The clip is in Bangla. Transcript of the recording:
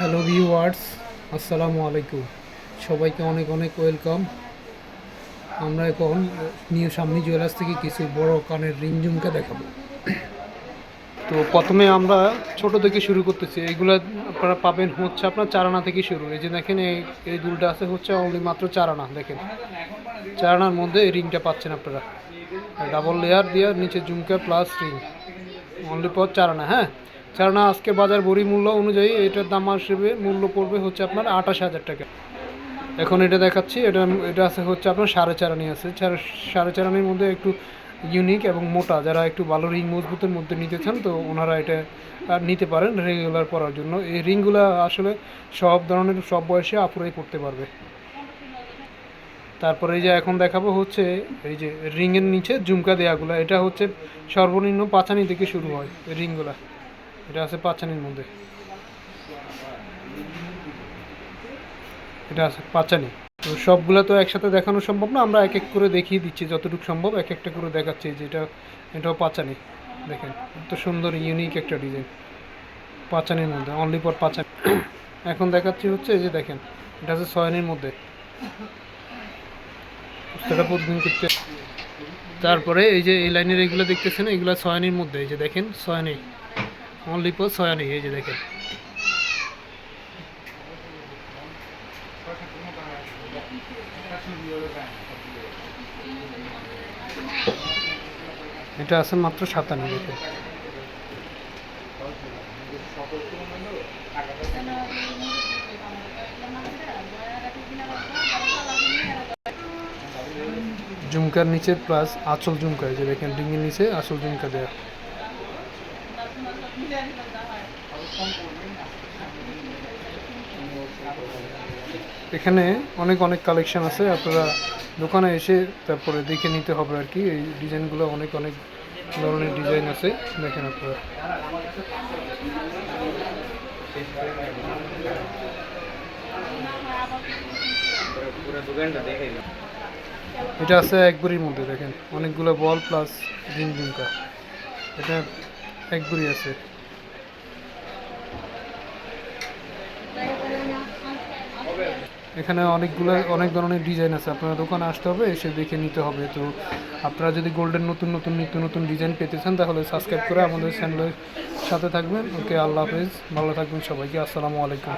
হ্যালো ভিউয়ার্স, আসসালামু আলাইকুম। সবাইকে অনেক অনেক ওয়েলকাম। আমরা এখন নিউ সামনি জুয়েলার্স থেকে কিছু বড় কানের রিং ঝুমকা দেখাবো। তো প্রথমে আমরা ছোট থেকে শুরু করতেছি। এগুলো আপনারা পাবেন হচ্ছে আপনার চারানা থেকে শুরু। এই যে দেখেন, এই এই দুলটা আছে হচ্ছে অনলি মাত্র চারানা, দেখেন। চারানার মধ্যে এই রিংটা পাচ্ছেন আপনারা। ডাবল লেয়ার দিয়ে নিচে ঝুমকা প্লাস রিং অনলি পর চারানা হ্যাঁ? চারানা আজকে বাজার বড়ি মূল্য অনুযায়ী এটার দাম আসবে, মূল্য পড়বে হচ্ছে আপনার আঠাশ হাজার টাকা। এখন এটা দেখাচ্ছি, এটা এটা আছে হচ্ছে আপনার সাড়ে চারানি আছে। সাড়ে চারানির মধ্যে একটু ইউনিক এবং মোটা, যারা একটু ভালো রিং মজবুতের মধ্যে নিতে চান, তো ওনারা এটা নিতে পারেন রেগুলার পরার জন্য। এই রিংগুলো আসলে সব ধরনের, সব বয়সে আপুরাই পড়তে পারবে। তারপরে এই যে এখন দেখাবো হচ্ছে, এই যে রিংয়ের নিচে ঝুমকা দেওয়াগুলো এটা হচ্ছে সর্বনিম্ন পাঁচানি থেকে শুরু হয় রিংগুলা এটা আছে পাঁচানির মধ্যে। এটা আছে পাঁচানি তো সবগুলো তো একসাথে দেখানো সম্ভব না, আমরা এক এক করে দেখিয়ে দিচ্ছি যতটুকু সম্ভব, এক একটা করে দেখাচ্ছি যে এটা, এটাও পাঁচানি দেখেন, এত সুন্দর ইউনিক একটা ডিজাইন পাঁচানির মধ্যে অনলি ফর পাঁচানি এখন দেখাচ্ছি হচ্ছে এই যে দেখেন, এটা আছে ছয়নির মধ্যে। সেটা প্রতিদিন করতে। তারপরে এই যে এই লাইনের এগুলো দেখতেছেন, এগুলো ছয়ানির মধ্যে। এই যে দেখেন ছয়ানি অনলি ফর ছয়ানি এই যে দেখেন। এটা আছে মাত্র সাতান্ন দেখেন ঝুমকার নিচে প্লাস আঁচল ঝুমকা যে দেখেন ডিঙির নিচে আঁচল ঝুমকা দেওয়া এখানে অনেক অনেক কালেকশন আছে, আপনারা দোকানে এসে তারপরে দেখে নিতে হবে আর কি। এই ডিজাইনগুলো অনেক অনেক ধরনের ডিজাইন আছে, দেখেন আপনারা। এটা আছে একগুড়ির মধ্যে, দেখেন। অনেকগুলো বল প্লাস রিং ঝুমকা এটা একগুড়ি আছে। এখানে অনেকগুলো, অনেক ধরনের ডিজাইন আছে। আপনার দোকানে আসতে হবে, এসে দেখে নিতে হবে। তো আপনারা যদি গোল্ডের নতুন নতুন, নিত্য নতুন ডিজাইন পেতে চান, তাহলে সাবস্ক্রাইব করে আমাদের চ্যানেলের সাথে থাকবেন। ওকে, আল্লাহ হাফেজ। ভালো থাকবেন সবাইকে। আসসালামু আলাইকুম।